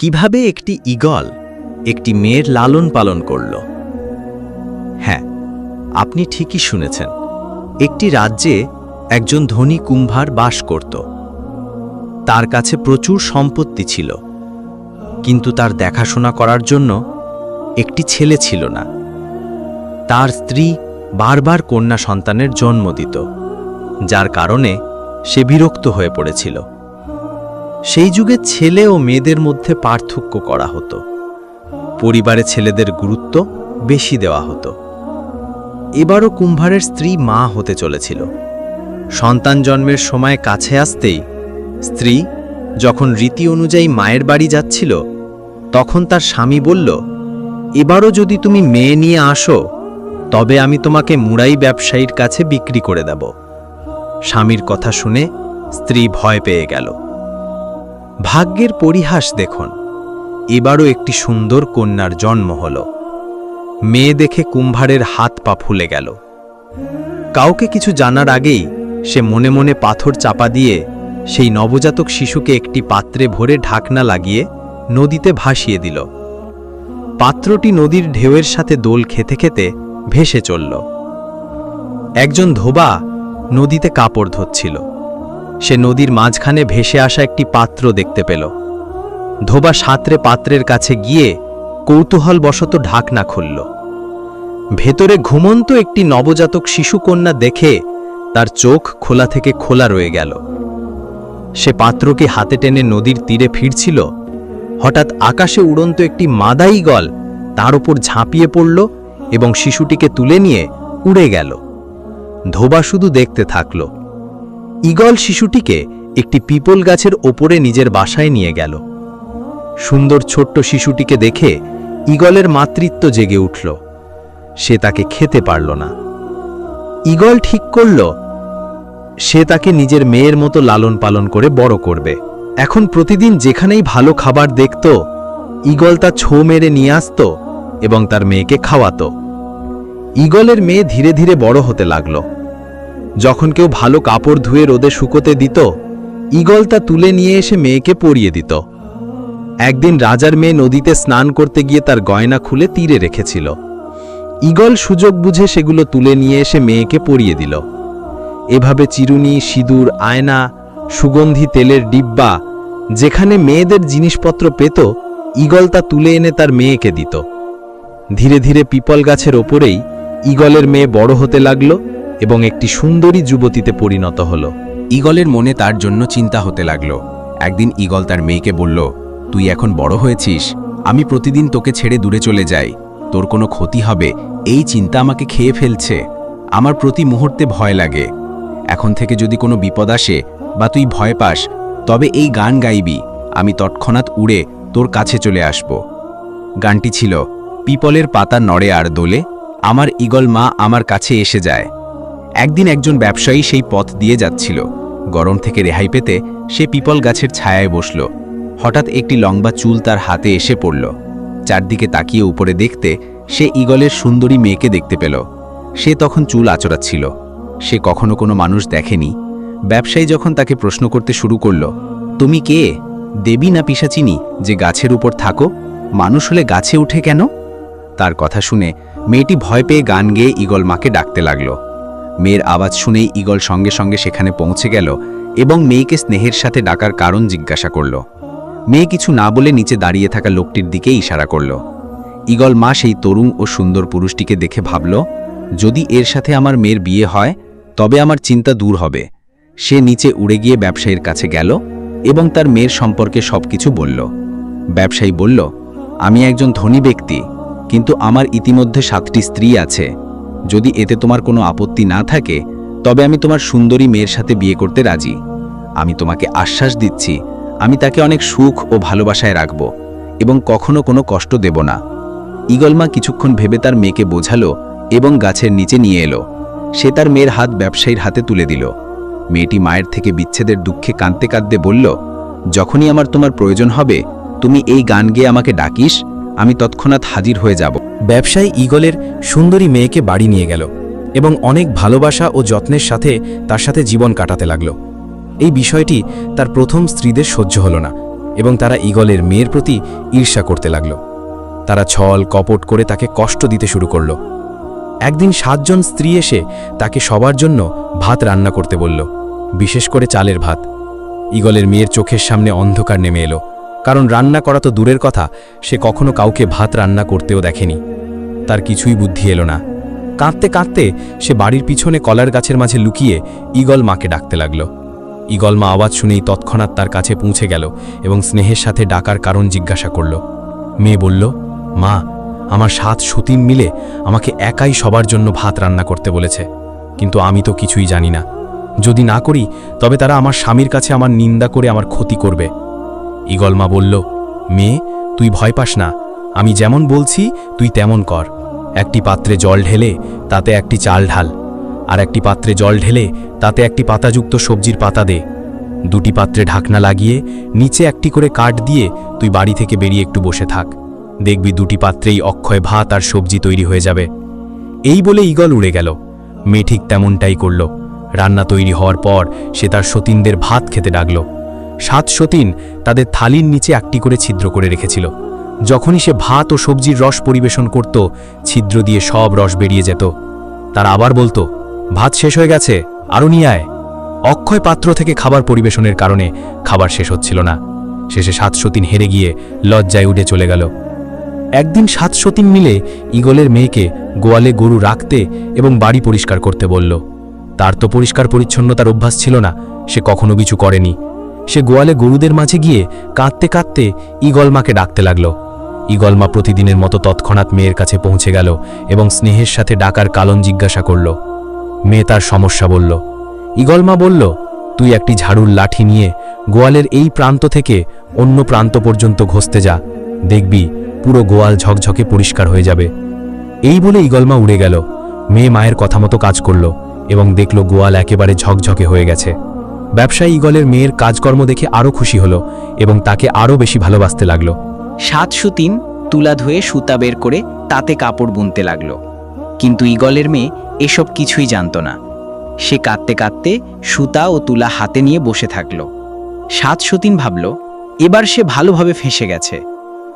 কীভাবে একটি ঈগল একটি মেয়ের লালন পালন করল? হ্যাঁ আপনি ঠিকই শুনেছেন, একটি রাজ্যে একজন ধনী কুম্ভার বাস করত। তার কাছে প্রচুর সম্পত্তি ছিল, কিন্তু তার দেখাশোনা করার জন্য একটি ছেলে ছিল না। তার স্ত্রী বারবার কন্যা সন্তানের জন্ম দিত, যার কারণে সে বিরক্ত হয়ে পড়েছিল। সেই যুগে ছেলে ও মেয়েদের মধ্যে পার্থক্য করা হতো। পরিবারে ছেলেদের গুরুত্ব বেশি দেওয়া হতো। এবারও কুম্ভারের স্ত্রী মা হতে চলেছিল। সন্তান জন্মের সময় কাছে আসতেই স্ত্রী যখন রীতি অনুযায়ী মায়ের বাড়ি যাচ্ছিল, তখন তার স্বামী বলল, এবারও যদি তুমি মেয়ে নিয়ে আসো, তবে আমি তোমাকে মুড়াই ব্যবসায়ীর কাছে বিক্রি করে দেব। স্বামীর কথা শুনে স্ত্রী ভয় পেয়ে গেল। ভাগ্যের পরিহাস দেখুন। এবারও একটি সুন্দর কন্যার জন্ম হল। মেয়ে দেখে কুম্ভারের হাত পা ফুলে গেল। কাউকে কিছু জানার আগেই সে মনে মনে পাথর চাপা দিয়ে সেই নবজাতক শিশুকে একটি পাত্রে ভরে ঢাকনা লাগিয়ে নদীতে ভাসিয়ে দিল। পাত্রটি নদীর ঢেউয়ের সাথে দোল খেতে খেতে ভেসে চলল। একজন ধোবা নদীতে কাপড় ধরছিল। সে নদীর মাঝখানে ভেসে আসা একটি পাত্র দেখতে পেল। ধোবা সাঁতরে পাত্রের কাছে গিয়ে কৌতূহলবশত ঢাকনা খুলল। ভেতরে ঘুমন্ত একটি নবজাতক শিশুকন্যা দেখে তার চোখ খোলা থেকে খোলা রয়ে গেল। সে পাত্রকে হাতে টেনে নদীর তীরে ফিরছিল। হঠাৎ আকাশে উড়ন্ত একটি মাদাই গল তার উপর ঝাঁপিয়ে পড়ল এবং শিশুটিকে তুলে নিয়ে উড়ে গেল। ধোবা শুধু দেখতে থাকল। ঈগল শিশুটিকে একটি পিপল গাছের ওপরে নিজের বাসায় নিয়ে গেল। সুন্দর ছোট্ট শিশুটিকে দেখে ঈগলের মাতৃত্ব জেগে উঠল। সে তাকে খেতে পারল না। ঈগল ঠিক করল, সে তাকে নিজের মেয়ের মতো লালন পালন করে বড় করবে। এখন প্রতিদিন যেখানেই ভালো খাবার দেখত, ঈগল তা ছো মেরে নিয়ে আসত এবং তার মেয়েকে খাওয়াতো। ঈগলের মেয়ে ধীরে ধীরে বড় হতে লাগল। যখন কেউ ভালো কাপড় ধুয়ে রোদে শুকোতে দিত, ঈগল তা তুলে নিয়ে এসে মেয়েকে পরিয়ে দিত। একদিন রাজার মেয়ে নদীতে স্নান করতে গিয়ে তার গয়না খুলে তীরে রেখেছিল। ঈগল সুযোগ বুঝে সেগুলো তুলে নিয়ে এসে মেয়েকে পরিয়ে দিল। এভাবে চিরুনি, সিঁদুর, আয়না, সুগন্ধি, তেলের ডিব্বা, যেখানে মেয়েদের জিনিসপত্র পেত, ঈগল তা তুলে এনে তার মেয়েকে দিত। ধীরে ধীরে পিপল গাছের ওপরেই ঈগলের মেয়ে বড় হতে লাগল। এবং একটি সুন্দরী যুবতীতে পরিণত হল। ঈগলের মনে তার জন্য চিন্তা হতে লাগল। একদিন ঈগল তার মেয়েকে বলল, তুই এখন বড় হয়েছিস। আমি প্রতিদিন তোকে ছেড়ে দূরে চলে যাই। তোর কোনো ক্ষতি হবে। এই চিন্তা আমাকে খেয়ে ফেলছে। আমার প্রতি মুহূর্তে ভয় লাগে। এখন থেকে যদি কোনো বিপদ আসে বা তুই ভয় পাস, তবে এই গান গাইবি। আমি তৎক্ষণাৎ উড়ে তোর কাছে চলে আসব। গানটি ছিল, পিপলের পাতা নড়ে আর দোলে, আমার ঈগল মা আমার কাছে এসে যায়। একদিন একজন ব্যবসায়ী সেই পথ দিয়ে যাচ্ছিল। গরম থেকে রেহাই পেতে সে পিপল গাছের ছায়ায় বসল। হঠাৎ একটি লম্বা চুল তার হাতে এসে পড়ল। চারদিকে তাকিয়ে উপরে দেখতে সে ঈগলের সুন্দরী মেয়েকে দেখতে পেল। সে তখন চুল আচড়াচ্ছিল। সে কখনো কোনো মানুষ দেখেনি। ব্যবসায়ী যখন তাকে প্রশ্ন করতে শুরু করল, তুমি কে? দেবী না পিসাচিনি যে গাছের উপর থাকো? মানুষ হলে গাছে উঠে কেন? তার কথা শুনে মেয়েটি ভয় পেয়ে গান গেয়ে ঈগল মাকে ডাকতে লাগল। মেয়ের আওয়াজ শুনেই ঈগল সঙ্গে সঙ্গে সেখানে পৌঁছে গেল এবং মেয়েকে স্নেহের সাথে ডাকার কারণ জিজ্ঞাসা করল। মেয়ে কিছু না বলে নিচে দাঁড়িয়ে থাকা লোকটির দিকে ইশারা করল। ঈগল মা সেই তরুণ ও সুন্দর পুরুষটিকে দেখে ভাবল, যদি এর সাথে আমার মেয়ের বিয়ে হয়, তবে আমার চিন্তা দূর হবে। সে নিচে উড়ে গিয়ে ব্যবসায়ীর কাছে গেল এবং তার মেয়ের সম্পর্কে সবকিছু বলল। ব্যবসায়ী বলল, আমি একজন ধনী ব্যক্তি, কিন্তু আমার ইতিমধ্যে সাতটি স্ত্রী আছে। যদি এতে তোমার কোনো আপত্তি না থাকে, তবে আমি তোমার সুন্দরী মেয়ের সাথে বিয়ে করতে রাজি। আমি তোমাকে আশ্বাস দিচ্ছি, আমি তাকে অনেক সুখ ও ভালোবাসায় রাখব এবং কখনো কোনো কষ্ট দেব না। ঈগলমা কিছুক্ষণ ভেবে তার মেয়েকে বোঝালো এবং গাছের নিচে নিয়ে এলো। সে তার মেয়ের হাত ব্যবসায়ীর হাতে তুলে দিল। মেয়েটি মায়ের থেকে বিচ্ছেদের দুঃখে কাঁদতে কাঁদতে বলল, যখনই আমার তোমার প্রয়োজন হবে, তুমি এই গান গেয়ে আমাকে ডাকিস আমি তৎক্ষণাৎ হাজির হয়ে যাব। ব্যবসায়ী ঈগলের সুন্দরী মেয়েকে বাড়ি নিয়ে গেল এবং অনেক ভালোবাসা ও যত্নের সাথে তার সাথে জীবন কাটাতে লাগল। এই বিষয়টি তার প্রথম স্ত্রীদের সহ্য হল না এবং তারা ঈগলের মেয়ের প্রতি ঈর্ষা করতে লাগল। তারা ছল, কপট করে তাকে কষ্ট দিতে শুরু করল। একদিন সাতজন স্ত্রী এসে তাকে সবার জন্য ভাত রান্না করতে বলল, বিশেষ করে চালের ভাত। ঈগলের মেয়ের চোখের সামনে অন্ধকার নেমে এলো। কারণ রান্না করা তো দূরের কথা, সে কখনো কাউকে ভাত রান্না করতেও দেখেনি। তার কিছুই বুদ্ধি এলো না। কাঁদতে কাঁদতে সে বাড়ির পিছনে কলার গাছের মাঝে লুকিয়ে ঈগল মাকে ডাকতে লাগল। ঈগল মা আওয়াজ শুনেই তৎক্ষণাৎ তার কাছে পৌঁছে গেল এবং স্নেহের সাথে ডাকার কারণ জিজ্ঞাসা করল। মেয়ে বলল, মা, আমার সাত সতীন মিলে আমাকে একাই সবার জন্য ভাত রান্না করতে বলেছে। কিন্তু আমি তো কিছুই জানি না। যদি না করি, তবে তারা আমার স্বামীর কাছে আমার নিন্দা করে আমার ক্ষতি করবে। ঈগলমা বলল, মেয়ে, তুই ভয় পাস না। আমি যেমন বলছি, তুই তেমন কর। একটি পাত্রে জল ঢেলে, তাতে একটি চাল ঢাল। আর একটি পাত্রে জল ঢেলে, তাতে একটি পাতাযুক্ত সবজির পাতা দে। দুটি পাত্রে ঢাকনা লাগিয়ে, নিচে একটি করে কাঠ দিয়ে, তুই বাড়ি থেকে বেরিয়ে একটু বসে থাক। দেখবি দুটি পাত্রেই অক্ষয় ভাত আর সবজি তৈরি হয়ে যাবে। এই বলে ঈগল উড়ে গেল। মেয়ে ঠিক তেমনটাই করল। রান্না তৈরি হওয়ার পর, সে তার সতীনদের ভাত খেতে ডাকল। সাত সতীন তাদের থালির নিচে একটি করে ছিদ্র করে রেখেছিল। যখনই সে ভাত ও সবজির রস পরিবেশন করত, ছিদ্র দিয়ে সব রস বেরিয়ে যেত। তারা আবার বলতো, ভাত শেষ হয়ে গেছে আরও নিয়ে অক্ষয় পাত্র থেকে খাবার পরিবেশনের কারণে খাবার শেষ হচ্ছিল না। শেষে সাত সতীন হেরে গিয়ে লজ্জায় উঠে চলে গেল। একদিন সাত সতীন মিলে ঈগলের মেয়েকে গোয়ালে গরু রাখতে এবং বাড়ি পরিষ্কার করতে বলল। তার তো পরিষ্কার পরিচ্ছন্নতার অভ্যাস ছিল না, সে কখনো কিছু করেনি। সে গোয়ালে গরুদের মাঝে গিয়ে কাঁদতে কাঁদতে ঈগলমাকে ডাকতে লাগল। ঈগলমা প্রতিদিনের মতো তৎক্ষণাৎ মেয়ের কাছে পৌঁছে গেল এবং স্নেহের সাথে ডাকার কালন জিজ্ঞাসা করল। মেয়ে তার সমস্যা বলল। ঈগলমা বলল, তুই একটি ঝাড়ুর লাঠি নিয়ে গোয়ালের এই প্রান্ত থেকে অন্য প্রান্ত পর্যন্ত ঘষতে যা। দেখবি পুরো গোয়াল ঝকঝকে পরিষ্কার হয়ে যাবে। এই বলে ঈগলমা উড়ে গেল। মেয়ে মায়ের কথা মতো কাজ করল এবং দেখল গোয়াল একেবারে ঝকঝকে হয়ে গেছে। ব্যবসায়ী ঈগলের মেয়ের কাজকর্ম দেখে আরও খুশি হলো এবং তাকে আরও বেশি ভালোবাসতে লাগল। সাত সুতিন তুলা ধুয়ে সুতা বের করে তাতে কাপড় বুনতে লাগল। কিন্তু ঈগলের মেয়ে এসব কিছুই জানত না। সে কাঁদতে কাঁদতে সুতা ও তুলা হাতে নিয়ে বসে থাকল। সাত সতীন ভাবল, এবার সে ভালোভাবে ফেঁসে গেছে।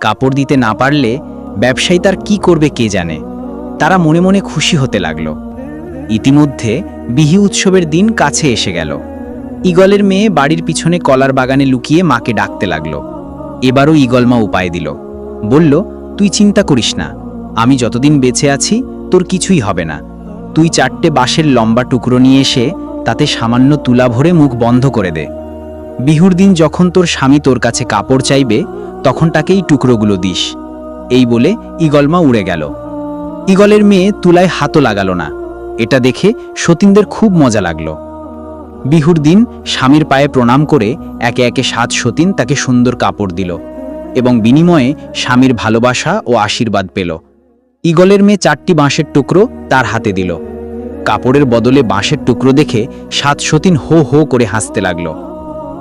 কাপড় দিতে না পারলে ব্যবসায়ী তার কি করবে কে জানে? তারা মনে মনে খুশি হতে লাগল। ইতিমধ্যে বিহি উৎসবের দিন কাছে এসে গেল। ঈগলের মেয়ে বাড়ির পিছনে কলার বাগানে লুকিয়ে মাকে ডাকতে লাগল। এবারও ঈগলমা উপায় দিল। বলল, তুই চিন্তা করিস না। আমি যতদিন বেঁচে আছি, তোর কিছুই হবে না। তুই চারটে বাঁশের লম্বা টুকরো নিয়ে এসে তাতে সামান্য তুলা ভরে মুখ বন্ধ করে দে। বিহুর দিন যখন তোর স্বামী তোর কাছে কাপড় চাইবে, তখন তাকে এই টুকরোগুলো দিস। এই বলে ঈগলমা উড়ে গেল। ঈগলের মেয়ে তুলায় হাতও লাগালো না। এটা দেখে সতীনদের খুব মজা লাগল। বিহুর দিন স্বামীর পায়ে প্রণাম করে একে একে সাত সতীন তাকে সুন্দর কাপড় দিল এবং বিনিময়ে স্বামীর ভালোবাসা ও আশীর্বাদ পেল। ঈগলের মেয়ে চারটি বাঁশের টুকরো তার হাতে দিল। কাপড়ের বদলে বাঁশের টুকরো দেখে সাত সতীন হো হো করে হাসতে লাগল।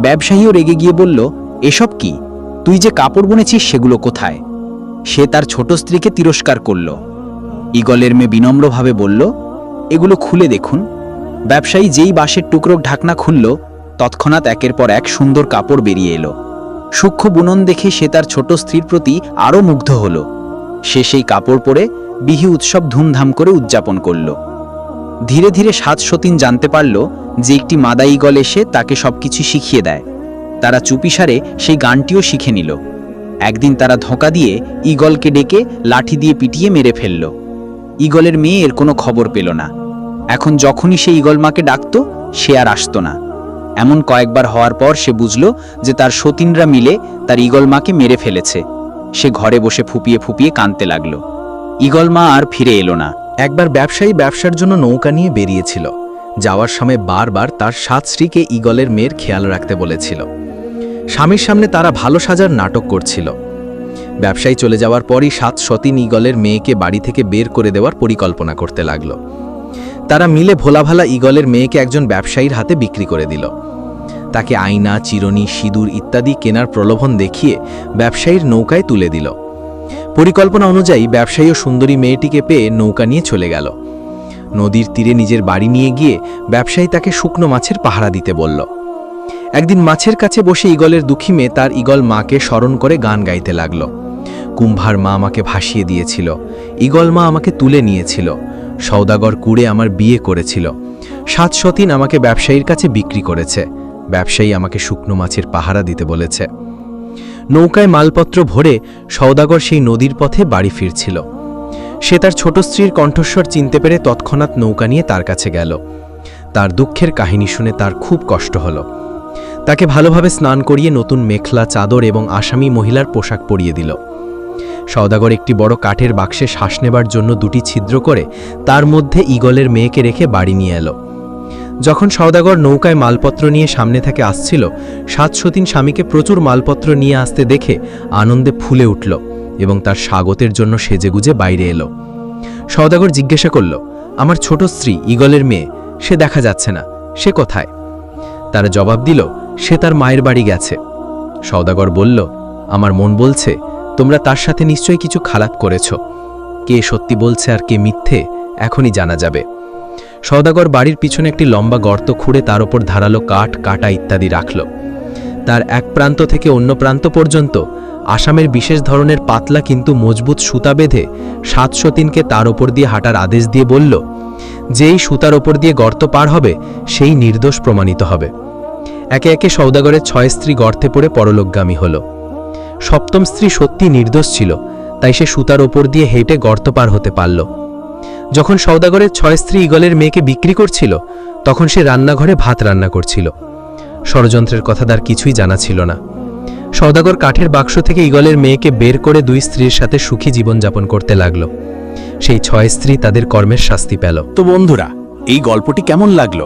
ব্যবসায়ীও রেগে গিয়ে বলল, এসব কি? তুই যে কাপড় বুনেছিস সেগুলো কোথায়? সে তার ছোট স্ত্রীকে তিরস্কার করল। ঈগলের মেয়ে বিনম্রভাবে বলল, এগুলো খুলে দেখুন। ব্যবসায়ী যেই বাঁশের টুকরো ঢাকনা খুলল, তৎক্ষণাৎ একের পর এক সুন্দর কাপড় বেরিয়ে এলো। সূক্ষ্ম বুনন দেখে সে তার ছোট স্ত্রীর প্রতি আরও মুগ্ধ হল। সে সেই কাপড় পরে বিহি উৎসব ধুমধাম করে উদযাপন করল। ধীরে ধীরে সাত সতীন জানতে পারল যে একটি মাদা ঈগল এসে তাকে সবকিছু শিখিয়ে দেয়। তারা চুপিসারে সেই গানটিও শিখে নিল। একদিন তারা ধোঁকা দিয়ে ঈগলকে ডেকে লাঠি দিয়ে পিটিয়ে মেরে ফেলল। ঈগলের মেয়ে এর কোনো খবর পেল না। এখন যখনই সে ঈগলমাকে ডাকত, সে আর আসত না। এমন কয়েকবার হওয়ার পর সে বুঝল যে তার সতীনরা মিলে তার ঈগলমাকে মেরে ফেলেছে। সে ঘরে বসে ফুপিয়ে ফুপিয়ে কাঁদতে লাগল। ঈগলমা আর ফিরে এলো না। একবার ব্যবসায়ী ব্যবসার জন্য নৌকা নিয়ে বেরিয়েছিল। যাওয়ার সময় বারবার তার সাত স্ত্রীকে ঈগলের মেয়ের খেয়াল রাখতে বলেছিল। স্বামীর সামনে তারা ভালো সাজার নাটক করছিল। ব্যবসায়ী চলে যাওয়ার পরই সাত সতীন ঈগলের মেয়েকে বাড়ি থেকে বের করে দেওয়ার পরিকল্পনা করতে লাগল। তারা মিলে ভোলাভালা ঈগলের মেয়েকে একজন ব্যবসায়ীর হাতে বিক্রি করে দিল। তাকে আয়না, চিরনি, সিঁদুর ইত্যাদি কেনার প্রলোভন দেখিয়ে ব্যবসায়ীর নৌকায় তুলে দিল। পরিকল্পনা অনুযায়ী ব্যবসায়ী ও সুন্দরী মেয়েটিকে পেয়ে নৌকা নিয়ে চলে গেল। নদীর তীরে নিজের বাড়ি নিয়ে গিয়ে ব্যবসায়ী তাকে শুকনো মাছের পাহারা দিতে বলল। একদিন মাছের কাছে বসে ইগলের দুঃখী মেয়ে তার ইগল মাকে স্মরণ করে গান গাইতে লাগল। কুম্ভার মা আমাকে ভাসিয়ে দিয়েছিল। ইগল মা আমাকে তুলে নিয়েছিল। সৌদাগর কুড়ে আমার বিয়ে করেছিল। সাত সতীন আমাকে ব্যবসায়ীর কাছে বিক্রি করেছে। ব্যবসায়ী আমাকে শুকনো মাছের পাহারা দিতে বলেছে। নৌকায় মালপত্র ভরে সৌদাগর সেই নদীর পথে বাড়ি ফিরছিল। সে তার ছোট স্ত্রীর কণ্ঠস্বর চিনতে পেরে তৎক্ষণাৎ নৌকা নিয়ে তার কাছে গেল। তার দুঃখের কাহিনী শুনে তার খুব কষ্ট হলো। তাকে ভালোভাবে স্নান করিয়ে নতুন মেখলা, চাদর এবং আসামি মহিলার পোশাক পরিয়ে দিল। সওদাগর একটি বড় কাঠের বাক্সে শ্বাস নেবার জন্য দুটি ছিদ্র করে তার মধ্যে ইগলের মেয়েকে রেখে বাড়ি নিয়ে এলো। যখন সওদাগর নৌকায় মালপত্র নিয়ে সামনে থেকে আসছিল সাত সতীন স্বামীকে প্রচুর মালপত্র নিয়ে আসতে দেখে আনন্দে ফুলে উঠল এবং তার স্বাগতের জন্য সেজেগুজে বাইরে এলো। সওদাগর জিজ্ঞাসা করল, আমার ছোট স্ত্রী ইগলের মেয়ে, সে দেখা যাচ্ছে না, সে কোথায়? তারা জবাব দিল, সে তার মায়ের বাড়ি গেছে। সওদাগর বলল, আমার মন বলছে তোমরা তার সাথে নিশ্চয়ই কিছু খারাপ করেছ। কে সত্যি বলছে আর কে মিথ্যে, এখনই জানা যাবে। সওদাগর বাড়ির পিছনে একটি লম্বা গর্ত খুঁড়ে তার ওপর ধারালো কাঠ, কাটা ইত্যাদি রাখল। তার এক প্রান্ত থেকে অন্য প্রান্ত পর্যন্ত আসামের বিশেষ ধরনের পাতলা কিন্তু মজবুত সুতা বেঁধে সাতশো তিনকে তার ওপর দিয়ে হাঁটার আদেশ দিয়ে বলল, যেই সুতার ওপর দিয়ে গর্ত পার হবে, সেই নির্দোষ প্রমাণিত হবে। একে একে সৌদাগরের ছয় স্ত্রী গর্তে পড়ে পরলোকগামী হল। সপ্তম স্ত্রী সত্যি নির্দোষ ছিল, তাই সে সুতার ওপর দিয়ে হেঁটে গর্ত পার হতে পারল। যখন সৌদাগরের ছয় স্ত্রী ইগলের মেয়েকে বিক্রি করছিল, তখন সে রান্নাঘরে ভাত রান্না করছিল। ষড়যন্ত্রের কথা তার কিছুই জানা ছিল না। সৌদাগর কাঠের বাক্স থেকে ইগলের মেয়েকে বের করে দুই স্ত্রীর সাথে সুখী জীবনযাপন করতে লাগল। সেই ছয় স্ত্রী তাদের কর্মের শাস্তি পেল। তো বন্ধুরা, এই গল্পটি কেমন লাগল?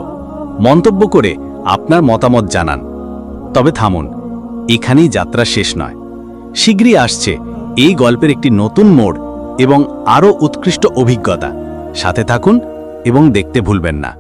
মন্তব্য করে আপনার মতামত জানান। তবে থামুন, এখানেই যাত্রা শেষ নয়। শীঘ্রই আসছে এই গল্পের একটি নতুন মোড় এবং আরও উৎকৃষ্ট অভিজ্ঞতা। সাথে থাকুন এবং দেখতে ভুলবেন না।